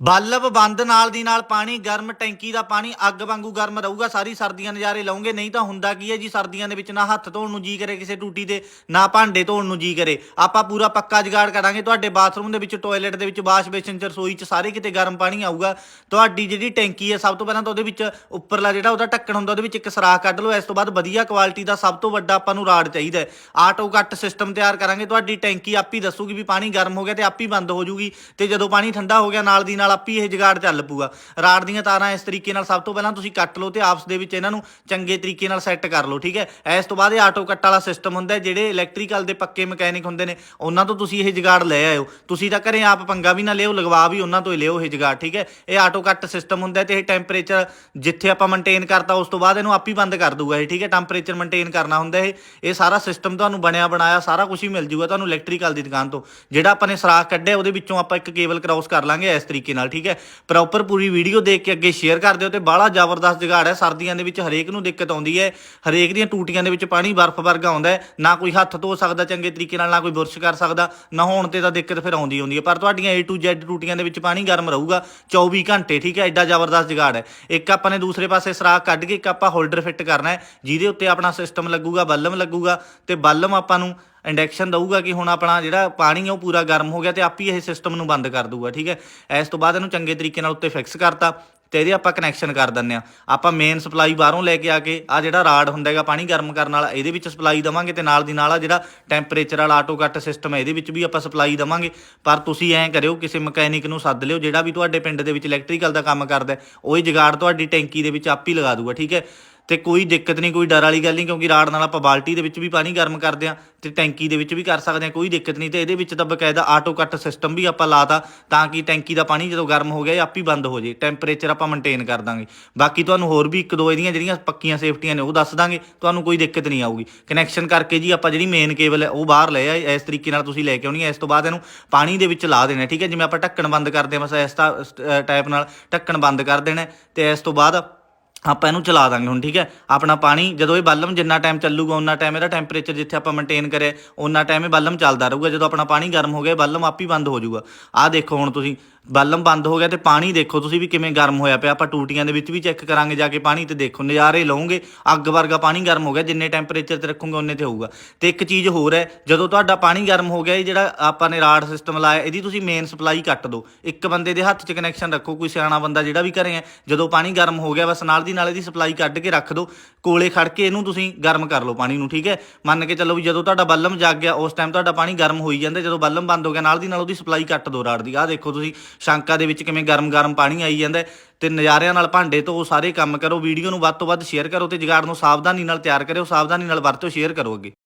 Bulb ਬੰਦ, ਨਾਲ ਦੀ ਨਾਲ ਪਾਣੀ ਗਰਮ, ਟੈਂਕੀ ਦਾ ਪਾਣੀ ਅੱਗ ਵਾਂਗੂ ਗਰਮ ਰਹੂਗਾ, ਸਾਰੀ ਸਰਦੀਆਂ ਨਜ਼ਾਰੇ ਲਓਗੇ। ਨਹੀਂ ਤਾਂ ਹੁੰਦਾ ਕੀ ਹੈ ਜੀ, ਸਰਦੀਆਂ ਦੇ ਵਿੱਚ ਨਾ ਹੱਥ ਧੋਣ ਨੂੰ ਜੀ ਕਰੇ ਕਿਸੇ ਟੂਟੀ ਤੇ, ਨਾ ਭਾਂਡੇ ਧੋਣ ਨੂੰ ਜੀ ਕਰੇ। ਆਪਾਂ ਪੂਰਾ ਪੱਕਾ ਜੁਗਾੜ ਕਰਾਂਗੇ, ਤੁਹਾਡੇ ਬਾਥਰੂਮ ਦੇ ਵਿੱਚ, ਟਾਇਲਟ ਦੇ ਵਿੱਚ, ਵਾਸ਼ ਬੇਸਿਨ ਚ, ਰਸੋਈ ਚ, ਸਾਰੇ ਕਿਤੇ ਗਰਮ ਪਾਣੀ ਆਊਗਾ। ਤੁਹਾਡੀ ਜਿਹੜੀ ਟੈਂਕੀ ਹੈ, ਸਭ ਤੋਂ ਪਹਿਲਾਂ ਤਾਂ ਉਹਦੇ ਵਿੱਚ ਉੱਪਰਲਾ ਜਿਹੜਾ ਉਹਦਾ ਢੱਕਣ ਹੁੰਦਾ, ਉਹਦੇ ਵਿੱਚ ਇੱਕ ਸਰਾਖ ਕੱਢ ਲਓ। ਇਸ ਤੋਂ ਬਾਅਦ ਵਧੀਆ ਕੁਆਲਿਟੀ ਦਾ ਸਭ ਤੋਂ ਵੱਡਾ ਆਪਾਂ ਨੂੰ ਰਾਡ ਚਾਹੀਦਾ ਆਟੋ ਕੱਟ ਸਿਸਟਮ ਤਿਆਰ ਕਰਾਂਗੇ, ਤੁਹਾਡੀ ਟੈਂਕੀ ਆਪ ਹੀ ਦੱਸੂਗੀ ਵੀ ਪਾਣੀ ਗਰਮ ਹੋ ਗਿਆ ਤੇ ਆਪ ਹੀ ਬੰਦ ਹੋ ਜੂਗੀ। ਤੇ ਜਦੋਂ ਪਾਣੀ ਠੰਡਾ ਹੋ ਗਿਆ, ਨਾਲ ਦੀ ਨਾਲ ਆਪ ਹੀ ਇਹ ਜਗਾੜ ਚੱਲ ਪੂਗਾ ਰਾੜ ਦੀਆਂ ਤਾਰਾਂ ਇਸ ਤਰੀਕੇ ਨਾਲ ਸਭ ਤੋਂ ਪਹਿਲਾਂ ਤੁਸੀਂ ਕੱਟ ਲਓ ਤੇ ਆਪਸ ਦੇ ਵਿੱਚ ਇਹਨਾਂ ਨੂੰ ਚੰਗੇ ਤਰੀਕੇ ਨਾਲ ਸੈੱਟ ਕਰ ਲਓ, ਠੀਕ ਹੈ? ਇਸ ਤੋਂ ਬਾਅਦ ਇਹ ਆਟੋ ਕੱਟ ਵਾਲਾ ਸਿਸਟਮ ਹੁੰਦਾ ਜਿਹੜੇ ਇਲੈਕਟ੍ਰੀਕਲ ਦੇ ਪੱਕੇ ਮਕੈਨਿਕ ਹੁੰਦੇ ਨੇ, ਉਹਨਾਂ ਤੋਂ ਤੁਸੀਂ ਇਹ ਜਗਾੜ ਲੈ ਆਇਓ। ਤੁਸੀਂ ਤਾਂ ਘਰੇ ਆਪ ਪੰਗਾ ਵੀ ਨਾ ਲਿਓ, ਲਗਵਾ ਵੀ ਉਹਨਾਂ ਤੋਂ ਹੀ ਲਿਓ ਇਹ ਜਗਾੜ, ਠੀਕ ਹੈ? ਇਹ ਆਟੋ ਕੱਟ ਸਿਸਟਮ ਹੁੰਦਾ ਹੈ ਤੇ ਇਹ ਟੈਂਪਰੇਚਰ ਜਿੱਥੇ ਆਪਾਂ ਮੇਨਟੇਨ ਕਰਤਾ, ਉਸ ਤੋਂ ਬਾਅਦ ਇਹਨੂੰ ਆਪ ਹੀ ਬੰਦ ਕਰ ਦੂਗਾ ਇਹ, ਠੀਕ ਹੈ? ਟੈਂਪਰੇਚਰ ਮੇਨਟੇਨ ਕਰਨਾ ਹੁੰਦਾ ਇਹ। ਇਹ ਸਾਰਾ ਸਿਸਟਮ ਤੁਹਾਨੂੰ ਬਣਿਆ ਬਣਾਇਆ ਸਾਰਾ ਕੁਝ ਹੀ ਮਿਲ ਜੂਗਾ ਤੁਹਾਨੂੰ ਇਲੈਕਟ੍ਰੀਕਲ ਦੀ ਦੁਕਾਨ ਤੋਂ। ਜਿਹੜਾ ਆਪਾਂ ਨੇ ਸਰਾਖ ਕੱਢਿਆ, ਉਹਦੇ ਵਿੱਚੋਂ ਆਪਾਂ ਇੱਕ ਕੇਬਲ ਕ੍ਰਾਸ ਕਰ ਲਾਂਗੇ, ਇਸ ਤਰੀਕੇ ਨਾਲ, ਠੀਕ ਹੈ? ਪ੍ਰੋਪਰ ਪੂਰੀ ਵੀਡੀਓ ਦੇਖ ਕੇ ਅੱਗੇ ਸ਼ੇਅਰ ਕਰ ਦਿਓ ਤੇ ਬਾਹਲਾ ਜ਼ਬਰਦਸਤ ਜਗਾੜ ਹੈ। ਸਰਦੀਆਂ ਦੇ ਵਿੱਚ ਹਰੇਕ ਨੂੰ ਦਿੱਕਤ ਆਉਂਦੀ ਹੈ। ਹਰੇਕ ਦੀਆਂ ਟੂਟੀਆਂ ਦੇ ਵਿੱਚ ਪਾਣੀ ਬਰਫ਼ ਵਰਗਾ ਆਉਂਦਾ ਹੈ। ਨਾ ਕੋਈ ਹੱਥ ਧੋ ਸਕਦਾ ਚੰਗੇ ਤਰੀਕੇ ਨਾਲ, ਨਾ ਕੋਈ ਬੁਰਸ਼ ਕਰ ਸਕਦਾ। ਨਾ ਹੋਣ ਤੇ ਤਾਂ ਦਿੱਕਤ ਫਿਰ ਆਉਂਦੀ ਆਉਂਦੀ ਹੈ। ਪਰ ਤੁਹਾਡੀਆਂ A to Z ਟੂਟੀਆਂ ਦੇ ਵਿੱਚ ਪਾਣੀ ਗਰਮ ਰਹੂਗਾ 24 ਘੰਟੇ, ਠੀਕ ਹੈ? ਐਡਾ ਜ਼ਬਰਦਸਤ ਜਗਾੜ ਹੈ। ਇੱਕ ਆਪਾਂ ਨੇ ਦੂਸਰੇ ਪਾਸੇ ਸਰਾਖ ਕੱਢ ਕੇ ਇੱਕ ਆਪਾਂ ਹੋਲਡਰ ਫਿੱਟ ਕਰਨਾ ਹੈ, ਜਿਹਦੇ ਉੱਤੇ ਆਪਣਾ ਸਿਸਟਮ ਲੱਗੂਗਾ ਬੱਲਮ ਲੱਗੂਗਾ ਤੇ ਬੱਲਮ ਆਪਾਂ ਨੂੰ ਇੰਡਕਸ਼ਨ ਦਊਗਾ ਕਿ ਹੁਣ ਆਪਣਾ ਜਿਹੜਾ ਪਾਣੀ ਆ ਉਹ ਪੂਰਾ ਗਰਮ ਹੋ ਗਿਆ ਤੇ ਆਪ ਹੀ ਇਹ ਸਿਸਟਮ ਨੂੰ ਬੰਦ ਕਰ ਦਊਗਾ, ਠੀਕ ਹੈ? ਇਸ ਤੋਂ ਬਾਅਦ ਇਹਨੂੰ ਚੰਗੇ ਤਰੀਕੇ ਨਾਲ ਉੱਤੇ ਫਿਕਸ ਕਰਤਾ ਤੇ ਇਹਦੇ ਆਪਾਂ ਕਨੈਕਸ਼ਨ ਕਰ ਦਿੰਨੇ ਆ ਆਪਾਂ ਮੇਨ ਸਪਲਾਈ ਬਾਹਰੋਂ ਲੈ ਕੇ ਆ ਕੇ ਆ ਜਿਹੜਾ ਰਾਡ ਹੁੰਦਾ ਹੈਗਾ ਪਾਣੀ ਗਰਮ ਕਰਨ ਵਾਲਾ, ਇਹਦੇ ਵਿੱਚ ਸਪਲਾਈ ਦਵਾਂਗੇ ਤੇ ਨਾਲ ਦੀ ਨਾਲ ਆ ਜਿਹੜਾ ਟੈਂਪਰੇਚਰ ਵਾਲਾ ਆਟੋ ਕੱਟ ਸਿਸਟਮ ਹੈ, ਇਹਦੇ ਵਿੱਚ ਵੀ ਆਪਾਂ ਸਪਲਾਈ ਦਵਾਂਗੇ। ਪਰ ਤੁਸੀਂ ਐਂ ਕਰਿਓ, ਕਿਸੇ ਮਕੈਨਿਕ ਨੂੰ ਸੱਦ ਲਿਓ, ਜਿਹੜਾ ਵੀ ਤੁਹਾਡੇ ਪਿੰਡ ਦੇ ਵਿੱਚ ਇਲੈਕਟ੍ਰੀਕਲ ਦਾ ਕੰਮ ਕਰਦਾ ਉਹ ਹੀ ਜਗਾੜ ਤੁਹਾਡੀ ਟੈਂਕੀ ਦੇ ਵਿੱਚ ਆਪ ਹੀ ਲਗਾ ਦੂਗਾ ਠੀਕ ਹੈ? ਤੇ ਕੋਈ ਦਿੱਕਤ ਨਹੀਂ, ਕੋਈ ਡਰ ਵਾਲੀ ਗੱਲ ਨਹੀਂ, ਕਿਉਂਕਿ ਰਾੜ ਨਾਲ ਆਪਾਂ ਬਾਲਟੀ ਦੇ ਵਿੱਚ ਵੀ ਪਾਣੀ ਗਰਮ ਕਰਦੇ ਆ ਤੇ ਟੈਂਕੀ ਦੇ ਵਿੱਚ ਵੀ ਕਰ ਸਕਦੇ ਆ ਕੋਈ ਦਿੱਕਤ ਨਹੀਂ ਤੇ ਇਹਦੇ ਵਿੱਚ ਤਾਂ ਬਕਾਇਦਾ ਆਟੋ ਕੱਟ ਸਿਸਟਮ ਵੀ ਆਪਾਂ ਲਾਤਾ ਤਾਂ ਕਿ ਟੈਂਕੀ ਦਾ ਪਾਣੀ ਜਦੋਂ ਗਰਮ ਹੋ ਗਿਆ ਇਹ ਆਪ ਹੀ ਬੰਦ ਹੋ ਜੇ ਟੈਂਪਰੇਚਰ ਆਪਾਂ ਮੇਨਟੇਨ ਕਰ ਦਾਂਗੇ। ਬਾਕੀ ਤੁਹਾਨੂੰ ਹੋਰ ਵੀ ਇੱਕ ਦੋ ਇਹਦੀਆਂ ਜਿਹੜੀਆਂ ਪੱਕੀਆਂ ਸੇਫਟੀਆਂ ਨੇ ਉਹ ਦੱਸ ਦਾਂਗੇ, ਤੁਹਾਨੂੰ ਕੋਈ ਦਿੱਕਤ ਨਹੀਂ ਆਊਗੀ। ਕਨੈਕਸ਼ਨ ਕਰਕੇ ਜੀ ਆਪਾਂ ਜਿਹੜੀ ਮੇਨ ਕੇਬਲ ਹੈ ਉਹ ਬਾਹਰ ਲੈ ਆਏ, ਇਸ ਤਰੀਕੇ ਨਾਲ ਤੁਸੀਂ ਲੈ ਕੇ ਆਉਣੀ ਹੈ, ਇਸ ਤੋਂ ਬਾਅਦ ਇਹਨੂੰ ਪਾਣੀ ਦੇ ਵਿੱਚ ਲਾ ਦੇਣਾ ਠੀਕ ਹੈ, ਜਿਵੇਂ ਆਪਾਂ ਢੱਕਣ ਬੰਦ ਕਰਦੇ ਹਾਂ, ਬਸ ਇਸ ਟਾਈਪ ਨਾਲ ਢੱਕਣ ਬੰਦ ਕਰ ਦੇਣਾ ਹੈ ਤੇ ਇਸ ਤੋਂ ਬਾਅਦ ਆਪਾਂ ਇਹਨੂੰ ਚਲਾ ਦਾਂਗੇ ਹੁਣ, ਠੀਕ ਹੈ? ਆਪਣਾ ਪਾਣੀ, ਜਦੋਂ ਇਹ ਬਾਲਮ ਜਿੰਨਾ ਟਾਈਮ ਚੱਲੂਗਾ, ਉਨਾ ਟਾਈਮ ਇਹਦਾ ਟੈਂਪਰੇਚਰ ਜਿੱਥੇ ਆਪਾਂ ਮੇਨਟੇਨ ਕਰਿਆ ਉਹਨਾਂ ਟਾਈਮ ਇਹ ਬਾਲਮ ਚੱਲਦਾ ਰਹੂਗਾ। ਜਦੋਂ ਆਪਣਾ ਪਾਣੀ ਗਰਮ ਹੋ ਗਿਆ ਬਾਲਮ ਆਪ ਹੀ ਬੰਦ ਹੋ ਜਾਊਗਾ। ਆਹ ਦੇਖੋ ਹੁਣ ਤੁਸੀਂ ਬਾਲਮ ਬੰਦ ਹੋ ਗਿਆ ਤੇ ਪਾਣੀ ਦੇਖੋ ਤੁਸੀਂ ਵੀ ਕਿਵੇਂ ਗਰਮ ਹੋਇਆ ਪਿਆ। ਆਪਾਂ ਟੂਟੀਆਂ ਦੇ ਵਿੱਚ ਵੀ ਚੈੱਕ ਕਰਾਂਗੇ ਜਾ ਕੇ ਪਾਣੀ ਤੇ ਦੇਖੋ, ਨਜ਼ਾਰੇ ਲਓਗੇ, ਅੱਗ ਵਰਗਾ ਪਾਣੀ ਗਰਮ ਹੋ ਗਿਆ, ਜਿੰਨੇ ਟੈਂਪਰੇਚਰ ਤੇ ਰੱਖੋਗੇ ਉਹਨੇ ਤੇ ਹੋਊਗਾ। ਤੇ ਇੱਕ ਚੀਜ਼ ਹੋਰ ਹੈ, ਜਦੋਂ ਤੁਹਾਡਾ ਪਾਣੀ ਗਰਮ ਹੋ ਗਿਆ ਇਹ ਜਿਹੜਾ ਆਪਾਂ ਨੇ ਰਾਡ ਸਿਸਟਮ ਲਾਇਆ, ਇਹਦੀ ਤੁਸੀਂ ਮੇਨ ਸਪਲਾਈ ਕੱਟ ਦਿਓ। ਇੱਕ ਬੰਦੇ ਦੇ ਹੱਥ 'ਚ ਕਨੈਕਸ਼ਨ ਰੱਖੋ, ਕੋਈ ਸਿਆਣਾ ਬੰਦਾ ਜਿਹੜਾ ਵੀ ਘਰੇ ਹੈ, ਜਦੋਂ ਪਾਣੀ ਗਰਮ ਹੋ ਗਿਆ, ਬਸ ਨਾਲ ਦੀ ਨਾਲ ਇਹਦੀ ਸਪਲਾਈ ਕੱਢ ਕੇ ਰੱਖ ਦਿਓ। ਕੋਲੇ ਖੜ ਕੇ ਇਹਨੂੰ ਤੁਸੀਂ ਗਰਮ ਕਰ ਲਓ ਪਾਣੀ ਨੂੰ, ਠੀਕ ਹੈ? ਮੰਨ ਕੇ ਚੱਲੋ ਵੀ ਜਦੋਂ ਤੁਹਾਡਾ ਬੱਲਮ ਜਾਗ ਗਿਆ, ਉਸ ਟਾਈਮ ਤੁਹਾਡਾ ਪਾਣੀ ਗਰਮ ਹੋਈ ਜਾਂਦਾ, ਜਦੋਂ ਬੱਲਮ ਬੰਦ ਹੋ ਗਿਆ, ਨਾਲ ਦੀ ਨਾਲ ਉਹਦੀ ਸਪਲਾਈ ਕੱਟ ਦਿਓ ਰਾਡ ਦੀ। ਆਹ ਦੇਖੋ ਤੁਸੀਂ ਸ਼ੰਕਾ ਦੇ ਵਿੱਚ ਕਿਵੇਂ ਗਰਮ-ਗਰਮ ਪਾਣੀ ਆਈ ਜਾਂਦਾ ਹੈ ਤੇ ਨਜ਼ਾਰਿਆਂ ਨਾਲ ਭਾਂਡੇ ਤੋਂ ਸਾਰੇ ਕੰਮ ਕਰੋ, ਵੀਡੀਓ ਨੂੰ ਵੱਧ ਤੋਂ ਵੱਧ ਸ਼ੇਅਰ ਕਰੋ ਤੇ ਜਗਾੜ ਨੂੰ ਸਾਵਧਾਨੀ ਨਾਲ ਤਿਆਰ ਕਰਿਓ, ਸਾਵਧਾਨੀ ਨਾਲ ਵਰਤੋ ਸ਼ੇਅਰ ਕਰੋ ਅੱਗੇ।